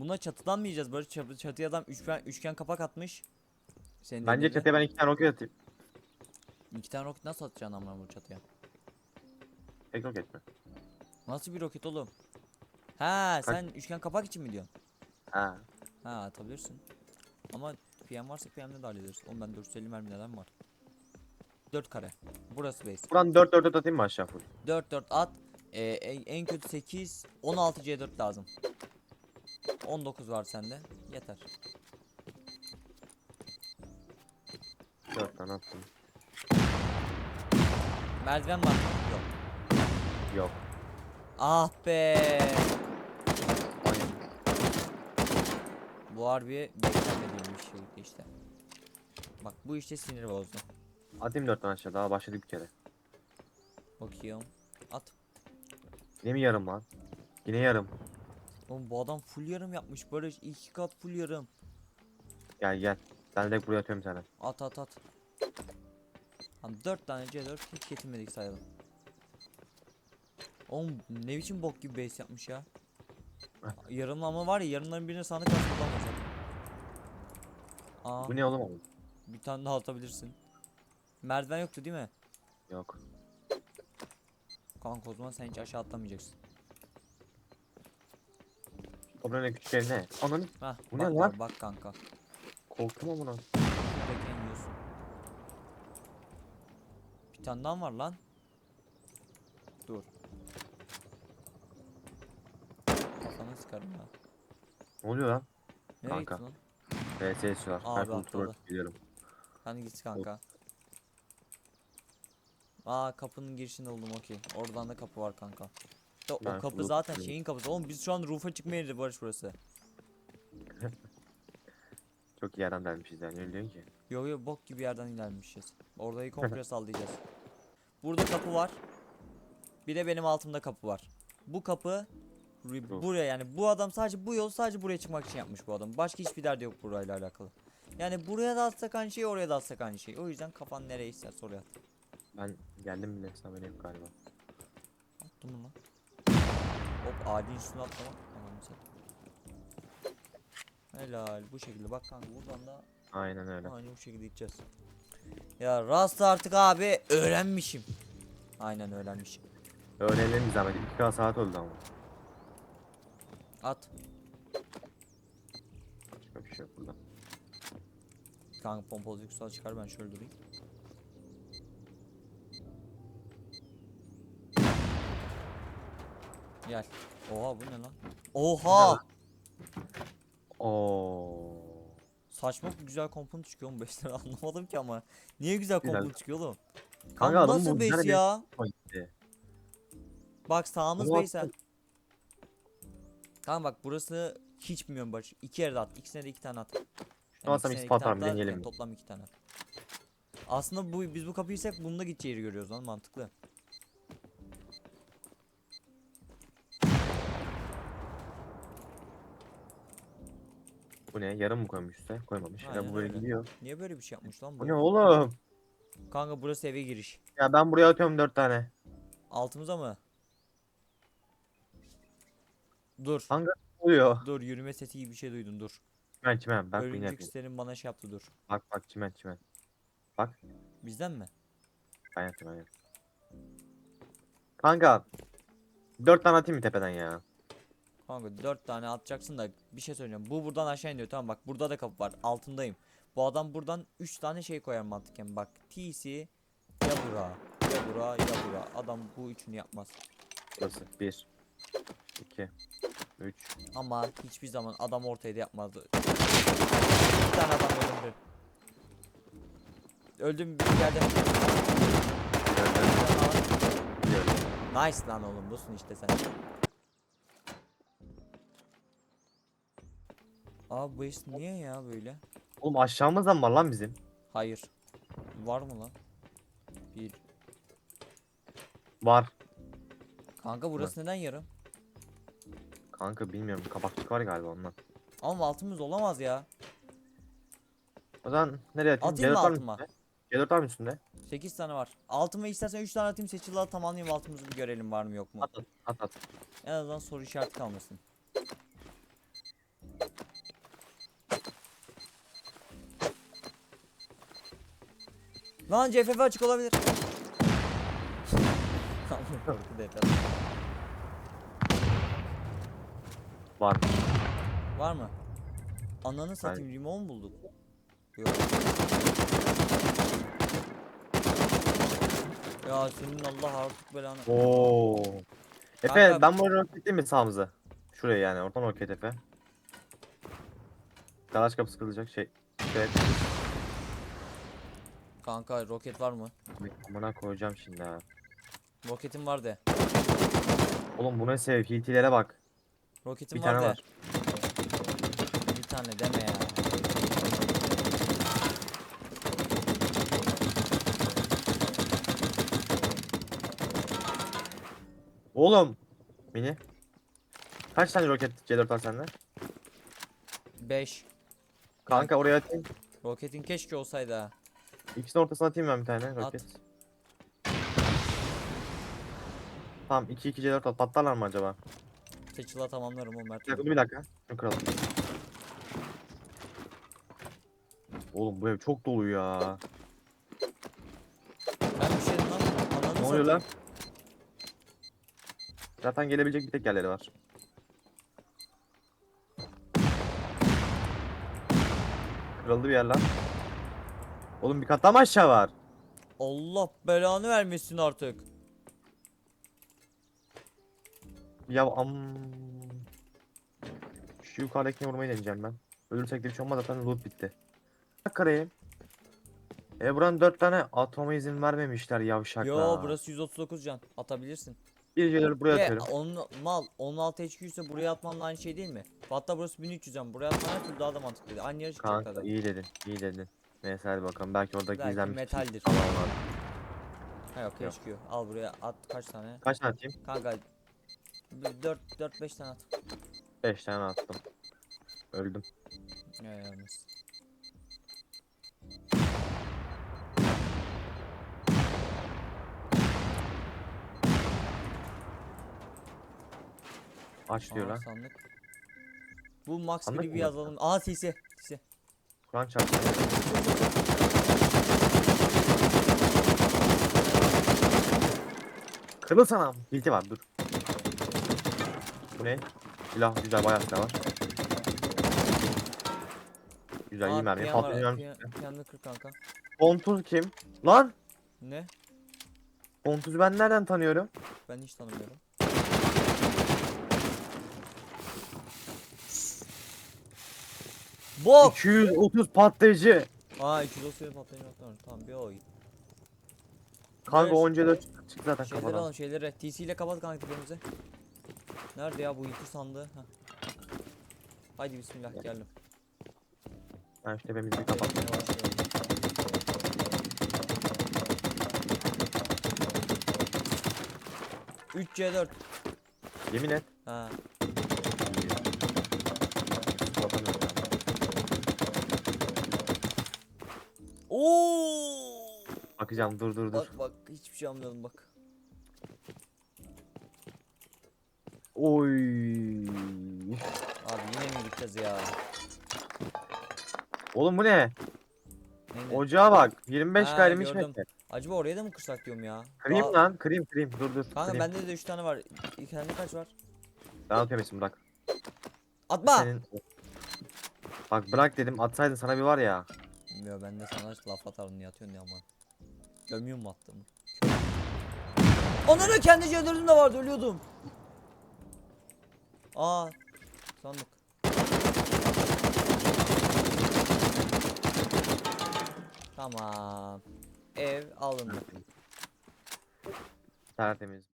Buna çatıdan mı yiyeceğiz? Böyle çatı, çatıya adam üçgen, üçgen kapak atmış. Senin Bence dediğin çatıya ben iki tane roket atayım. gibi. İki tane roket nasıl atacaksın ama bu çatıya? Tek roket mi? Nasıl bir roket oğlum? Ha sen üçgen kapak için mi diyorsun? Ha. Ha atabilirsin. Ama PM varsa PM'le de hallederiz. Oğlum ben 450 mermi neden var? 4 kare. Burası base. Buradan 4 4 atayım mı aşağı full? 4 4 at. Ee, en, en kötü 8 16 C4 lazım. 19 var sende. Yeter. 4 tane attım. Merdiven var mı? Yok. Yok. Ah be. Bu harbi beklenmediğim bir şeydi işte. Bak bu işte sinir bozdu. Atayım 4 tane aşağı daha başladık bir kere. Bakıyorum. At. Yine mi yarım lan? Yine yarım. Oğlum bu adam full yarım yapmış Barış. iki kat full yarım. Gel gel. Ben de buraya atıyorum sana. At at at. Lan 4 tane C4 hiç getirmedik sayalım. Oğlum ne biçim bok gibi base yapmış ya. Yarımlama var ya yarımların birine sandık açıp bulamayacak. Aa Bu ne oğlum oğlum? bir tane daha atabilirsin. Merdiven yoktu değil mi? Yok. Kanka o zaman sen hiç aşağı atlamayacaksın. O ne küçük ev ne? Ananı Hah Bu bak, ne var, lan? bak kanka. korktum amına. Yiyorsun. Bir tane daha var lan. Dur. Kafana sıkarım ya. Ne oluyor lan? Nereye Kanka. gittin lan? VSS var. Abi Her atladı. kontrol biliyorum. Hadi git kanka. Aa kapının girişinde oldum okey. Oradan da kapı var kanka. İşte o Ben kapı roof zaten diyorum. şeyin kapısı. Oğlum biz şu an roof'a çıkmaya yeri Barış burası. Çok iyi yerden delmişiz yani öyle diyorsun ki. Yo yo bok gibi yerden ilerlemişiz. Orayı komple sallayacağız. Burada kapı var. Bir de benim altımda kapı var. Bu kapı ri- buraya yani bu adam sadece bu yolu sadece buraya çıkmak için yapmış bu adam. Başka hiçbir derdi yok burayla alakalı. Yani buraya da atsak aynı şey oraya da atsak aynı şey. O yüzden kafan nereye isterse oraya at. Ben geldim bile sana benim galiba. Attım mı lan? Hop ağacın üstüne atlamak. Tamam sen. Helal bu şekilde bak kanka buradan da Aynen öyle. aynı bu şekilde gideceğiz. Ya Rust artık abi öğrenmişim. Aynen öğrenmişim. Öğrenelim bir zahmet. 2K saat oldu ama. At. Başka bir şey yok burada. Kanka pompalı yüksel çıkar ben şöyle durayım. Gel. Oha bu ne lan? Oha! Oo. Saçma güzel kompon çıkıyor oğlum 5 lira anlamadım ki ama. Niye güzel Güzel. kompon çıkıyor oğlum? Kanka nasıl bu güzel 5 bir- ya? Gitti. Bak sağımız Ama. Tamam bak burası hiç bilmiyorum Barış. İki yerde at. İkisine de iki tane at. Şunu alsam ikisine ispat iki tane abi, at, deneyelim yani? Toplam iki tane at. Aslında bu biz bu kapıyı ise bunda gideceği yeri görüyoruz lan mantıklı. Bu ne? Yarım mı koymuş üstüne? Koymamış. Ya Aynen bu böyle öyle. gidiyor. Niye böyle bir şey yapmış lan Bu bu? ne oğlum? Kanka burası eve giriş. Ya ben buraya atıyorum 4 tane. Altımıza mı? Dur. Kanka ne oluyor? Dur yürüme sesi gibi bir şey duydun dur. Çimen çimen. Ben bunu Örümcek yapayım. senin bana şey yaptı dur. Bak bak çimen çimen. Bak Bizden mi? ben yaptım ben yaptım. Kanka. 4 tane atayım mı tepeden ya? Kanka 4 tane atacaksın da bir şey söyleyeceğim. Bu buradan aşağı iniyor tamam bak burada da kapı var altındayım. Bu adam buradan 3 tane şey koyar mantıken bak. TC ya bura ya bura ya bura. Adam bu üçünü yapmaz. Burası. 1 2 3 Ama hiçbir zaman adam ortaya da yapmazdı. Bir tane adam öldürdü. Öldüm bir geldi. Nice lan oğlum busun işte sen. Abi bu niye ya böyle? Oğlum aşağımızda mı var lan bizim? Hayır. Var mı lan? Bir. Var. Kanka burası neden yarım? Kanka bilmiyorum kapakçık var galiba ondan. Ama altımız olamaz ya. O zaman nereye atayım? Atayım mı C4 var altıma? üstünde? C4 var mı üstünde? 8 tane var. Altıma istersen 3 tane atayım seçili al tamamlayayım altımızı bir görelim var mı yok mu? At at at at. En azından soru işareti kalmasın. Lan CFF açık olabilir. Korku yeter. Var. Var mı? Ananı satayım limon bulduk. Yok. Ya senin Allah artık belanı. Oo. Efe Kanka- ben bunu roketleyeyim mi sağımıza? Şuraya yani oradan roket Efe. Garaj kapısı kırılacak şey. Evet. Kanka roket var mı? Amına koyacağım şimdi ha. Roketim var de. Oğlum bu ne sev? Hitilere bak. Roketim Bir var tane de. var. Bir tane deme ya. Oğlum. Mini. Kaç tane roket C4 var sende? 5. Kanka oraya atayım. Roketin keşke olsaydı ha. İkisinin ortasına atayım ben bir tane roket. Tamam 2 2 C4 at. Patlarlar mı acaba? Seçila tamamlarım o Mert. Bir dakika bir dakika. Şunu kıralım. Oğlum bu ev çok dolu ya. Ben bir şey lan. Ananı Ne oluyor satayım. lan? Zaten gelebilecek bir tek yerleri var. Kırıldı bir yer lan. Oğlum bir kat daha mı aşağı var? Allah belanı vermesin artık. Ya am... Şu yukarıdakini vurmayı deneyeceğim ben. Ölürsek de bir şey olmaz zaten loot bitti. Karayı. E buranın 4 tane atoma izin vermemişler yavşaklar. Yo burası 139 can. Atabilirsin. Bir şeyleri buraya Ve atıyorum. onun mal 16 HQ ise buraya atmanla aynı şey değil mi? Hatta burası 1300 can. Buraya atman her türlü daha da mantıklıydı. Aynı yere çıkacak Kanka iyi dedin, iyi dedin. Neyse hadi bakalım belki orada Belki gizlenmiş. metaldir. falan var. Ha yok Yok. HQ. Al buraya at kaç tane? Kaç tane atayım? Kanka 4 4 5 tane at. 5 tane attım. Öldüm. Ya yalnız. Aç diyor Aa, lan. sandık. Bu max Sandık bir yazalım. Aa sisi. Sisi. Kur'an çarptı. Kırıl sana. Bilgi var dur. Bu ne? Silah güzel bayağı silah var. Güzel iyi mermi. Patlayıcı mermi. Piyanını kır kanka. Kontuz kim? Lan! Ne? Kontuz'u ben nereden tanıyorum? Ben hiç tanımıyorum. Bok! 230 patlayıcı. Aa 230 patlayıcı noktalar. Tamam bir o. Kanka Evet. onca da çıktı çıktı zaten Şeyleri kafadan. alalım şeyleri. TC ile kapat kanka tepemizi. Nerede ya bu yıkır sandığı? Heh. Haydi bismillah geldim. Ben şu tepemizi bir kapat. Yavaş yavaş. Üç C4. Yemin et. Ha. Bakamıyorum ya. Oo! Bakacağım dur dur dur. Bak bak hiçbir şey anlamadım bak. Oy. Abi yine mi gideceğiz ya? Oğlum bu ne? Ne, ne? Ocağa bak. 25 Ha, gayrimiş gördüm. metre. Acaba oraya da mı kırsak diyorum ya? Kırayım Aa, lan. Kırayım kırayım. Dur dur. Kanka kırayım. bende de 3 tane var. Kendi kaç var? Ben atıyorum isim bırak. Atma! Senin... Bak bırak dedim atsaydın sana bir var ya. Bilmiyorum ben de sana laf atarım niye atıyorsun diye ama. Gömüyor mu attığımı? Onlara kendi C4'üm de vardı ölüyordum. Aa sandık. Tamam. Ev alındı. Tertemiz.